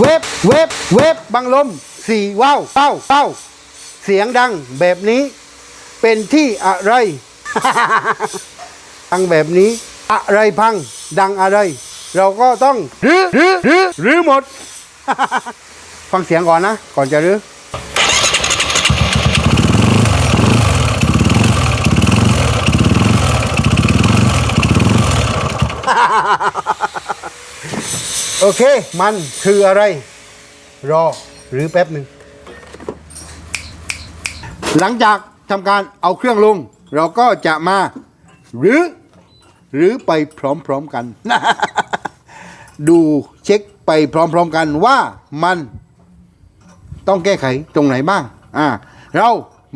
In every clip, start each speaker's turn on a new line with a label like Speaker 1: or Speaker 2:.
Speaker 1: เวฟเวฟเวฟบังลมสี่ว้าวเป้าเป้าเสียงดังแบบนี้ เป็นที่อะไร ดังแบบนี้ อะไรพัง ดังอะไร เราก็ต้องรื้อรื้อรื้อรื้อหมด ฟังเสียงก่อนนะ ก่อนจะรื้อ โอเค มันคืออะไร รอหรือแป๊บหนึ่ง หลังจากทำการเอาเครื่องลง เราก็จะมาหรือ หรือไปพร้อมๆกัน ดูเช็คไปพร้อมๆกันว่ามันต้องแก้ไขตรงไหนบ้าง อ่า เรา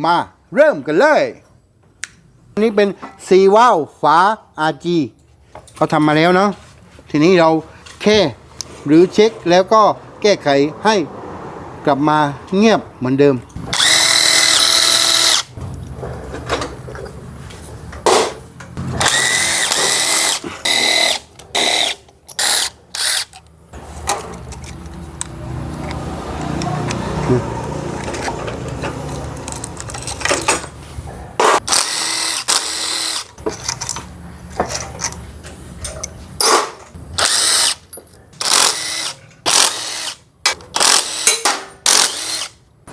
Speaker 1: มาเริ่มกันเลยอันนี้เป็นซีว้าวฝา RG เขาทำมาแล้วเนาะทีนี้เราแค่ หรือเช็คแล้วก็แก้ไขให้กลับมาเงียบเหมือนเดิม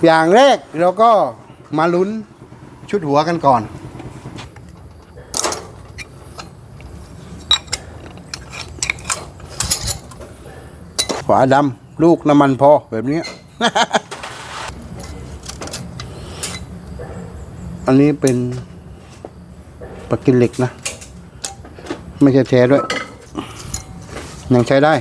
Speaker 1: อย่างแรกเราก็มาลุ้นชุดหัวกันก่อนฝาดำลูกน้ำมันพอแบบนี้ อันนี้เป็นปากกินเหล็กนะ ไม่ใช่แท้ด้วย ยังใช้ได้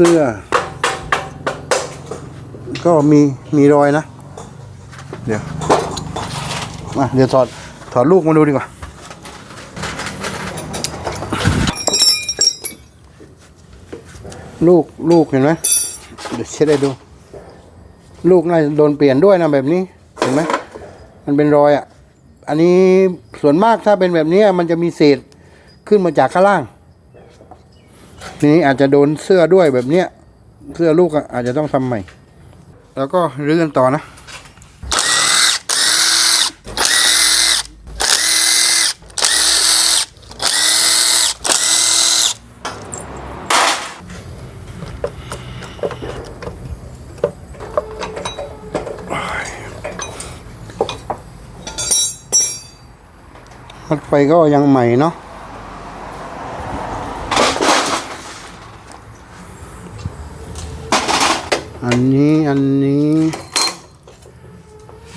Speaker 1: สื้อ ก็มีมีรอยนะ เดี๋ยวมาเดี๋ยวถอดถอดลูกมาดูดีกว่าลูกลูกเห็นไหมเดี๋ยวเช็ดให้ดู ลูกน่าโดนเปลี่ยนด้วยนะแบบนี้เห็นไหมมันเป็นรอยอะ อันนี้ส่วนมากถ้าเป็นแบบนี้มันจะมีเศษขึ้นมาจากข้างล่าง นี้อาจจะโดนเสื้อด้วยแบบเนี้ย เสื้อลูกอาจจะต้องทำใหม่ แล้วก็รื้อกันต่อนะรถไฟก็ยังใหม่เนาะ นนี้อันนี้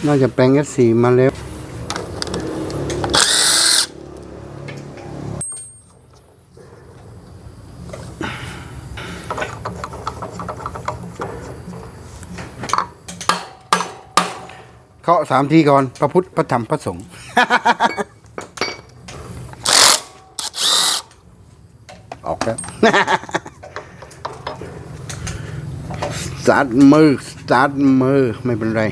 Speaker 1: น่าจะแปลง S4 มาแล้ว เคาะสามทีก่อน พระพุทธ พระธรรม พระสงฆ์ออกแล้ว ส ตาร์ทมือสตาร์ทมือไม่เป็นไร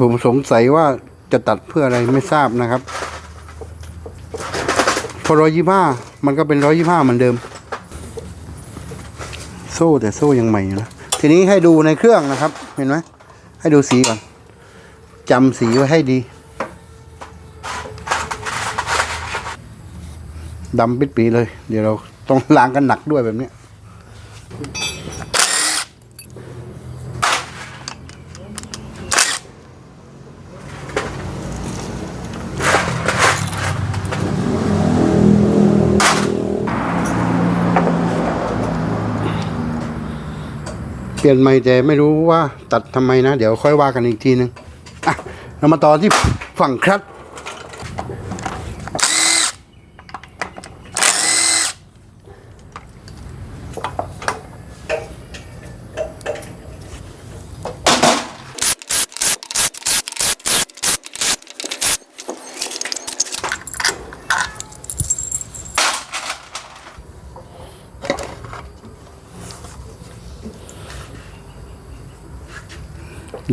Speaker 1: ผมสงสัยว่าจะตัดเพื่ออะไรไม่ทราบนะครับ พอร้อยยี่ห้ามันก็เป็นร้อยยี่ห้าเหมือนเดิม โซ่แต่โซ่ยังใหม่อยู่นะทีนี้ให้ดูในเครื่องนะครับ เห็นไหม ให้ดูสีก่อนจำสีไว้ให้ดีดำปิดปีเลย เดี๋ยวเราต้องล้างกันหนักด้วยแบบนี้ ปลี่ยนใหม่แต่ไม่รู้ว่าตัดทำไมนะ เดี๋ยวค่อยว่ากันอีกทีนึงอะเรามาต่อที่ฝั่งครัด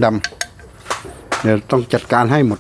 Speaker 1: ดำเดี๋ยวต้องจัดการให้หมด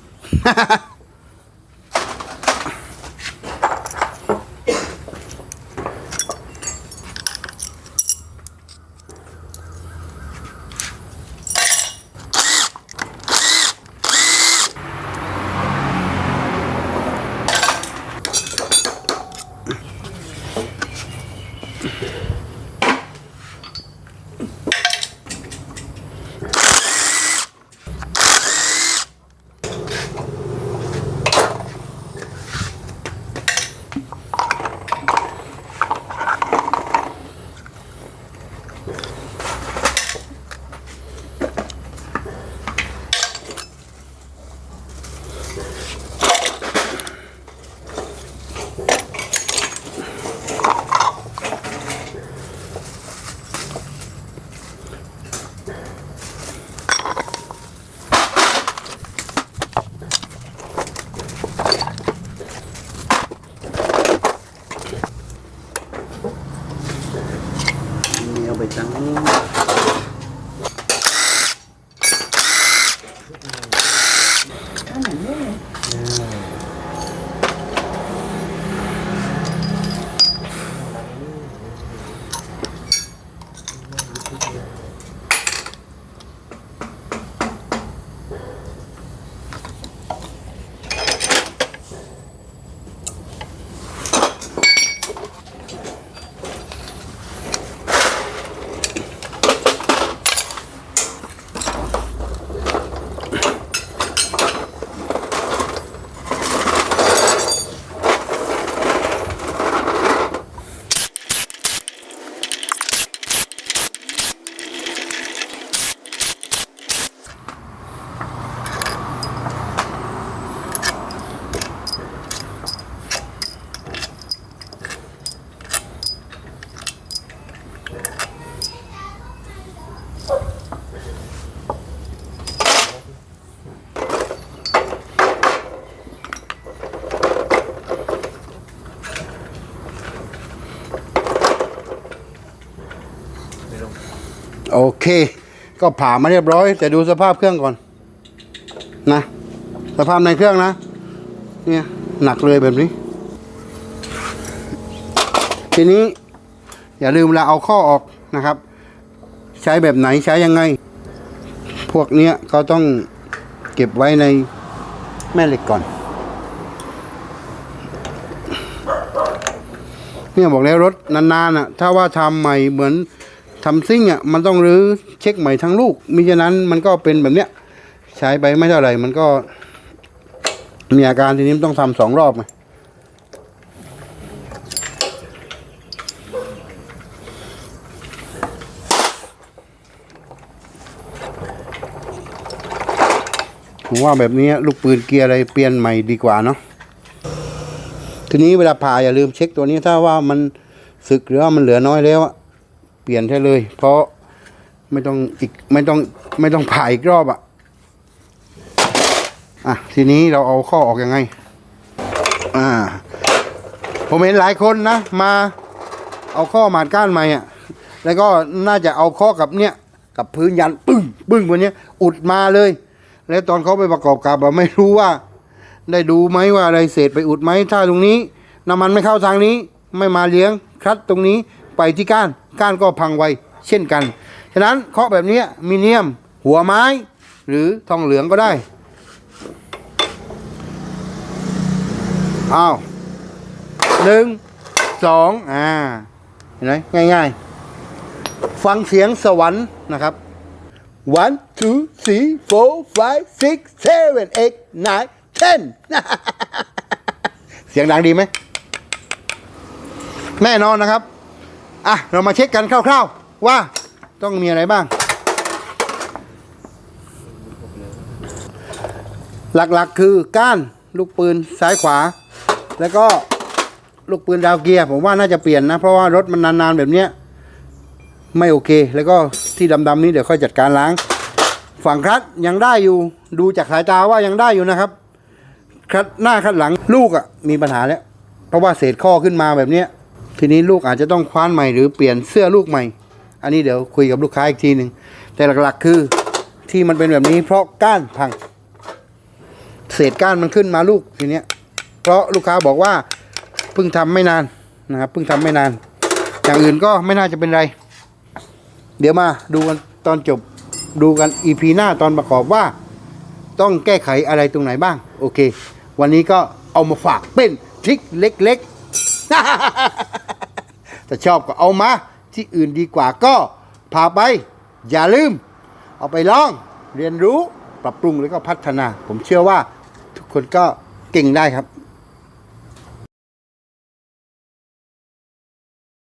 Speaker 2: นี่ เอาไปตั้ง
Speaker 1: โอเค ก็ผ่ามาเรียบร้อย แต่ดูสภาพเครื่องก่อน นะ สภาพในเครื่องนะ เนี่ยหนักเลยแบบนี้ ทีนี้ อย่าลืมเราเอาข้อออกนะครับ ใช้แบบไหนใช้ยังไง พวกเนี้ยก็ต้องเก็บไว้ในแม่เหล็กก่อนเนี่ยบอกแล้วรถนานๆอะ ถ้าว่าทำใหม่เหมือน ทำซิ่งอะมันต้องรื้อเช็คใหม่ทั้งลูกมิฉะนั้นมันก็เป็นแบบเนี้ยใช้ไปไม่เท่าไหร่มันก็ มีอาการทีนี้ต้องทำสองรอบไงผมว่าแบบนี้ลูกปืนเกียร์อะไรเปลี่ยนใหม่ดีกว่าเนาะทีนี้เวลาผ่าอย่าลืมเช็คตัวนี้ถ้าว่ามันสึกหรือว่ามันเหลือน้อยแล้วอะ เปลี่ยนใช่เลย เพราะไม่ต้องอีกไม่ต้องไม่ต้องผ่าอีกรอบอะอะทีนี้เราเอาข้อออกยังไง อ่า ผมเห็นหลายคนนะ มาเอาข้อหมาดก้านใหม่อะแล้วก็น่าจะเอาข้อกับเนี้ยกับพื้นยันปึ้งปึ้งบนเนี้ย อุดมาเลย แล้วตอนเขาไปประกอบกับอะไม่รู้ว่า ได้ดูไหมว่าอะไรเศษไปอุดไหมถ้าตรงนี้น้ำมันไม่เข้าทางนี้ ไม่มาเลี้ยงคลัดตรงนี้ ไปที่ก้าน ก้านก็พังไวเช่นกัน ฉะนั้นเคาะแบบนี้มีเนียม หัวไม้ หรือทองเหลืองก็ได้ อ้าวหนึ่งสองอ่า เห็นไหมง่ายๆ ฟังเสียงสวรรค์นะครับ one two three four five six seven eight nine ten เสียงดังดีไหม แน่นอนนะครับ อะ เรามาเช็คกันคร่าวๆ ว่าต้องมีอะไรบ้าง หลักๆคือก้านลูกปืนซ้ายขวา แล้วก็ลูกปืนดาวเกียร์ผมว่าน่าจะเปลี่ยนนะ เพราะว่ารถมันนานๆแบบเนี้ยไม่โอเค แล้วก็ที่ดำๆนี้เดี๋ยวค่อยจัดการล้าง ฝั่งคลัตยังได้อยู่ ดูจากสายตาว่ายังได้อยู่นะครับคลัตหน้าคลัตหลังลูกอะ่ะมีปัญหาแล้ว เพราะว่าเศษข้อขึ้นมาแบบเนี้ย ทีนี้ลูกอาจจะต้องคว้านใหม่หรือเปลี่ยนเสื้อลูกใหม่ อันนี้เดี๋ยวคุยกับลูกค้าอีกทีหนึ่งแต่หลักๆคือที่มันเป็นแบบนี้เพราะก้านพัง เศษก้านมันขึ้นมาลูกทีเนี้ย เพราะลูกค้าบอกว่าเพิ่งทำไม่นานนะครับเพิ่งทำไม่นาน อย่างอื่นก็ไม่น่าจะเป็นไร เดี๋ยวมาดูกันตอนจบดูกันอีพีหน้าตอนประกอบว่า ต้องแก้ไขอะไรตรงไหนบ้าง โอเค วันนี้ก็เอามาฝากเป็นทริคเล็ก ๆ ถ้าชอบก็เอามา ที่อื่นดีกว่าก็พาไป อย่าลืม เอาไปลองเรียนรู้ปรับปรุงแล้วก็พัฒนา ผมเชื่อว่าทุกคนก็เก่งได้ครับ